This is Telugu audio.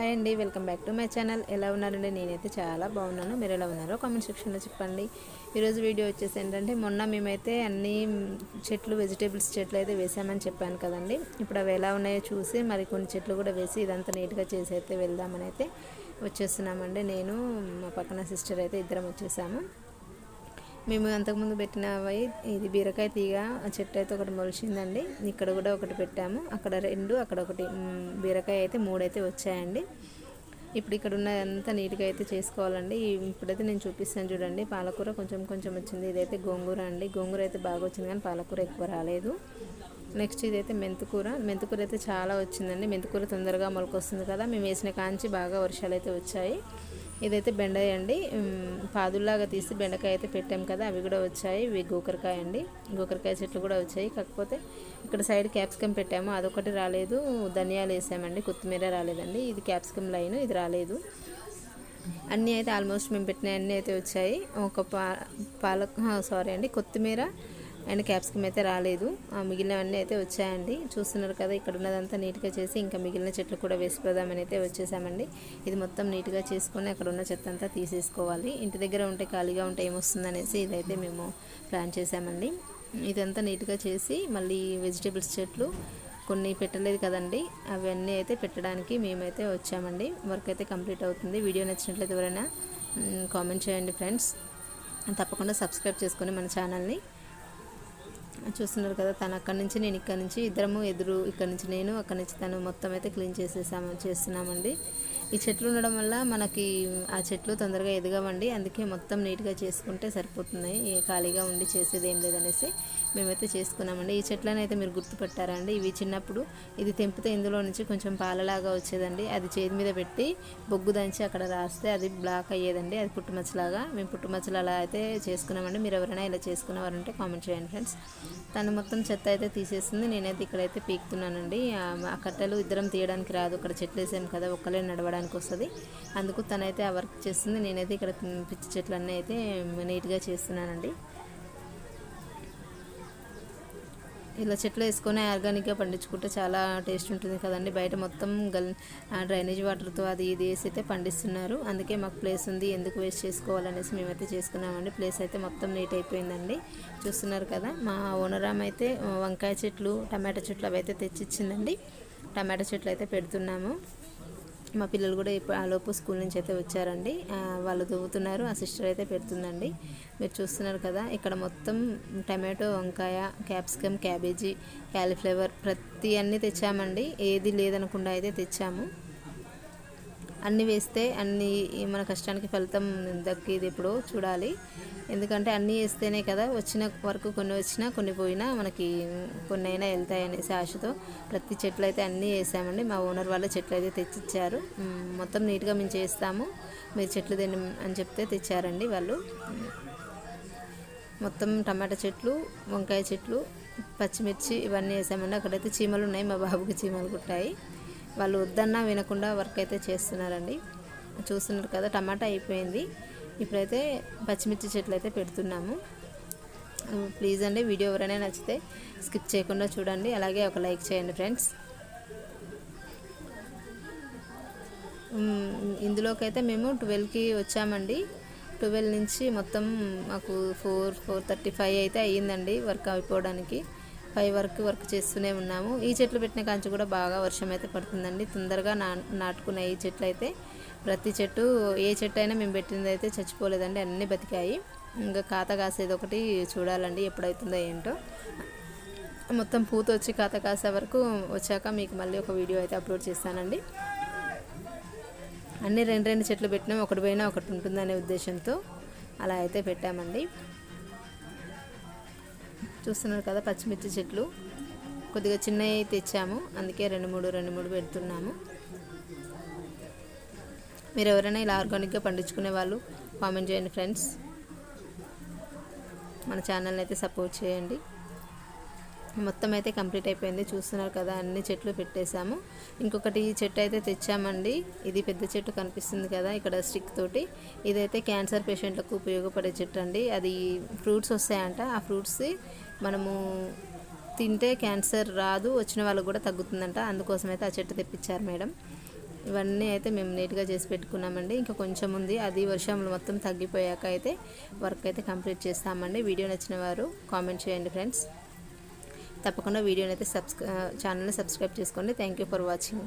హాయ్ అండి welcome back to my channel. ఎలా ఉన్నారండి? నేనైతే చాలా బాగున్నాను. మీరు ఎలా ఉన్నారో కామెంట్ సెక్షన్లో చెప్పండి. ఈరోజు వీడియో వచ్చేసి ఏంటంటే మొన్న మేమైతే అన్ని చెట్లు వెజిటేబుల్స్ చెట్లు అయితే వేసామని చెప్పాను కదండి. ఇప్పుడు అవి ఎలా ఉన్నాయో చూసి మరి కొన్ని చెట్లు కూడా వేసి ఇదంతా నీట్గా చేసి అయితే వెళ్దామని అయితే వచ్చేస్తున్నామండి. నేను మా పక్కన సిస్టర్ అయితే ఇద్దరం వచ్చేసాము. మేము అంతకుముందు పెట్టినవి ఇది బీరకాయ తీగ చెట్టు అయితే ఒకటి మొలిచిందండి. ఇక్కడ కూడా ఒకటి పెట్టాము. అక్కడ రెండు అక్కడ ఒకటి బీరకాయ అయితే మూడైతే వచ్చాయండి. ఇప్పుడు ఇక్కడ ఉన్న అంతా నీట్గా అయితే చేసుకోవాలండి. ఇప్పుడైతే నేను చూపిస్తాను చూడండి. పాలకూర కొంచెం కొంచెం వచ్చింది. ఇదైతే గోంగూర అండి. గోంగూర అయితే బాగా వచ్చింది కానీ పాలకూర ఎక్కువ రాలేదు. నెక్స్ట్ ఇదైతే మెంతుకూర. మెంతుకూర అయితే చాలా వచ్చిందండి. మెంతుకూర తొందరగా మొలకొస్తుంది కదా. మేము వేసిన కాంచి బాగా వర్షాలు అయితే వచ్చాయి. ఇదైతే బెండాయి అండి. పాదుల్లాగా తీసి బెండకాయ అయితే పెట్టాం కదా అవి కూడా వచ్చాయి. ఇవి గోకరకాయ అండి. గోకరకాయ చెట్లు కూడా వచ్చాయి. కాకపోతే ఇక్కడ సైడ్ క్యాప్సికమ్ పెట్టాము అదొకటి రాలేదు. ధనియాలు వేసామండి కొత్తిమీర రాలేదండి. ఇది క్యాప్సికమ్ లైన్ ఇది రాలేదు. అన్నీ అయితే ఆల్మోస్ట్ మేము పెట్టిన అన్నీ అయితే వచ్చాయి. ఒక పా పాలక్ సారీ అండి కొత్తిమీర అండ్ క్యాప్సికమ్ అయితే రాలేదు. ఆ మిగిలినవన్నీ అయితే వచ్చాయండి. చూస్తున్నారు కదా ఇక్కడ ఉన్నదంతా నీట్గా చేసి ఇంకా మిగిలిన చెట్లు కూడా వేసిపోదామని అయితే వచ్చేసామండి. ఇది మొత్తం నీట్గా చేసుకొని అక్కడ ఉన్న చెత్త అంతా తీసేసుకోవాలి. ఇంటి దగ్గర ఉంటే ఖాళీగా ఉంటే ఏమొస్తుందనేసి ఇదైతే మేము ప్లాన్ చేసామండి. ఇదంతా నీట్గా చేసి మళ్ళీ వెజిటేబుల్స్ చెట్లు కొన్ని పెట్టలేదు కదండి అవన్నీ అయితే పెట్టడానికి మేమైతే వచ్చామండి. వర్క్ అయితే కంప్లీట్ అవుతుంది. వీడియో నచ్చినట్లయితే ఎవరైనా కామెంట్ చేయండి ఫ్రెండ్స్. తప్పకుండా సబ్స్క్రైబ్ చేసుకొని మన ఛానల్ని చూస్తున్నారు కదా తను అక్కడి నుంచి నేను ఇక్కడ నుంచి ఇద్దరము ఎదురు ఇక్కడ నుంచి నేను అక్కడి నుంచి తను మొత్తం అయితే క్లీన్ చేసేసాము చేస్తున్నామండి. ఈ చెట్లు ఉండడం వల్ల మనకి ఆ చెట్లు తొందరగా ఎదగవండి. అందుకే మొత్తం నీట్గా చేసుకుంటే సరిపోతున్నాయి ఖాళీగా ఉండి చేసేది ఏం లేదనేసి మేమైతే చేసుకున్నామండి. ఈ చెట్లను అయితే మీరు గుర్తుపెట్టారండి. ఇవి చిన్నప్పుడు ఇది తెంపితే ఇందులో నుంచి కొంచెం పాలలాగా వచ్చేదండి. అది చేతి మీద పెట్టి బొగ్గు దంచి అక్కడ రాస్తే అది బ్లాక్ అయ్యేదండి. అది పుట్టుమచ్చలాగా మేము పుట్టుమచ్చలు అలా అయితే చేసుకున్నామండి. మీరు ఎవరైనా ఇలా చేసుకున్నవారు ఉంటే కామెంట్ చేయండి ఫ్రెండ్స్. తను మొత్తం చెత్త అయితే తీసేస్తుంది నేనైతే ఇక్కడైతే పీకుతున్నానండి. ఆ ఆ కట్టెలు ఇద్దరం తీయడానికి రాదు. అక్కడ చెట్లు వేసాం కదా ఒక్కలే నడవడానికి వస్తుంది. అందుకు తనైతే ఆ వర్క్ చేస్తుంది. నేనైతే ఇక్కడ పిచ్చి చెట్లు అన్నీ అయితే నీట్గా చేస్తున్నానండి. ఇలా చెట్లు వేసుకొని ఆర్గానిక్గా పండించుకుంటే చాలా టేస్ట్ ఉంటుంది కదండి. బయట మొత్తం గల్ డ్రైనేజ్ వాటర్తో అది ఇది వేసి అయితే పండిస్తున్నారు. అందుకే మాకు ప్లేస్ ఉంది. ఎందుకు వేస్ట్ చేసుకోవాలనేసి మేమైతే చేసుకున్నామండి. ప్లేస్ అయితే మొత్తం నీట్ అయిపోయిందండి. చూస్తున్నారు కదా మా ఓనరామ్ అయితే వంకాయ చెట్లు టమాటా చెట్లు అవి అయితే తెచ్చిచ్చిందండి. టమాటా చెట్లు అయితే పెడుతున్నాము. మా పిల్లలు కూడా ఇప్పుడు ఆ లోపు స్కూల్ నుంచి అయితే వచ్చారండి. వాళ్ళు దువ్వుతున్నారు ఆ సిస్టర్ అయితే పెడుతుందండి. మీరు చూస్తున్నారు కదా ఇక్కడ మొత్తం టమాటో వంకాయ క్యాప్సికమ్ క్యాబేజీ క్యాలీఫ్లవర్ ప్రతి అన్నీ తెచ్చామండి. ఏది లేదనకుండా అయితే తెచ్చాము. అన్నీ వేస్తే అన్నీ మన కష్టానికి ఫలితం దక్కేది ఎప్పుడో చూడాలి. ఎందుకంటే అన్నీ వేస్తేనే కదా వచ్చిన వరకు కొన్ని వచ్చినా కొన్ని పోయినా మనకి కొన్ని అయినా వెళ్తాయి ఆశతో ప్రతి చెట్లు అయితే అన్నీ వేసామండి. మా ఓనర్ వాళ్ళ చెట్లు అయితే తెచ్చిచ్చారు మొత్తం నీట్గా మేము చేస్తాము. మీరు చెట్లు తిని అని చెప్తే తెచ్చారండి వాళ్ళు. మొత్తం టమాటా చెట్లు వంకాయ చెట్లు పచ్చిమిర్చి ఇవన్నీ వేసామండి. అక్కడైతే చీమలు ఉన్నాయి. మా బాబుకి చీమలు కుట్టాయి. వాళ్ళు వద్దన్నా వినకుండా వర్క్ అయితే చేస్తున్నారండి. చూస్తున్నారు కదా టమాటా అయిపోయింది. ఇప్పుడైతే పచ్చిమిర్చి చెట్లు అయితే పెడుతున్నాము. ప్లీజ్ అండి వీడియో ఎవరైనా నచ్చితే స్కిప్ చేయకుండా చూడండి. అలాగే ఒక లైక్ చేయండి ఫ్రెండ్స్. ఇందులోకైతే మేము ట్వెల్వ్కి వచ్చామండి. ట్వెల్వ్ నుంచి మొత్తం మాకు ఫోర్ ఫోర్ థర్టీ ఫైవ్ అయితే అయ్యిందండి వర్క్ అయిపోవడానికి. ఫైవ్ వరకు వర్క్ చేస్తూనే ఉన్నాము. ఈ చెట్లు పెట్టిన కాంచి కూడా బాగా వర్షం అయితే పడుతుందండి. తొందరగా నా నాటుకున్న ఈ చెట్లు అయితే ప్రతి చెట్టు ఏ చెట్టు అయినా మేము పెట్టింది అయితే చచ్చిపోలేదండి. అన్నీ బతికాయి. ఇంకా కాత కాసేది ఒకటి చూడాలండి ఎప్పుడవుతుందో ఏంటో. మొత్తం పూత వచ్చి కాత కాసే వరకు వచ్చాక మీకు మళ్ళీ ఒక వీడియో అయితే అప్లోడ్ చేస్తానండి. అన్ని రెండు రెండు చెట్లు పెట్టినాం. ఒకటి పోయినా ఒకటి ఉంటుందనే ఉద్దేశంతో అలా అయితే పెట్టామండి. చూస్తున్నారు కదా పచ్చిమిర్చి చెట్లు. కొద్దిగా చిన్నవి తెచ్చాము. అందుకే రెండు మూడు రెండు మూడు పెడుతున్నాము. మీరు ఎవరైనా ఇలా ఆర్గానిక్గా పండించుకునే వాళ్ళు కామెంట్ చేయండి ఫ్రెండ్స్. మన ఛానల్ని అయితే సపోర్ట్ చేయండి. మొత్తం అయితే కంప్లీట్ అయిపోయింది. చూస్తున్నారు కదా అన్ని చెట్లు పెట్టేశాము. ఇంకొకటి చెట్టు అయితే తెచ్చామండి. ఇది పెద్ద చెట్టు కనిపిస్తుంది కదా ఇక్కడ స్టిక్ తోటి. ఇదైతే క్యాన్సర్ పేషెంట్లకు ఉపయోగపడే చెట్టు అండి. అది ఫ్రూట్స్ వస్తాయంట. ఆ ఫ్రూట్స్ మనము తింటే క్యాన్సర్ రాదు వచ్చిన వాళ్ళకు కూడా తగ్గుతుందంట. అందుకోసం అయితే ఆ చెట్టు తెప్పించారు మేడం. ఇవన్నీ అయితే మేము నీట్గా చేసి పెట్టుకున్నామండి. ఇంకా కొంచెం ఉంది. అది వర్షంలో మొత్తం తగ్గిపోయాక అయితే వర్క్ అయితే కంప్లీట్ చేస్తామండి. వీడియో నచ్చిన వారు కామెంట్ చేయండి ఫ్రెండ్స్. తప్పకుండా వీడియోని అయితే సబ్స్క్రై ఛానల్ని సబ్స్క్రైబ్ చేసుకోండి. Thank you for watching.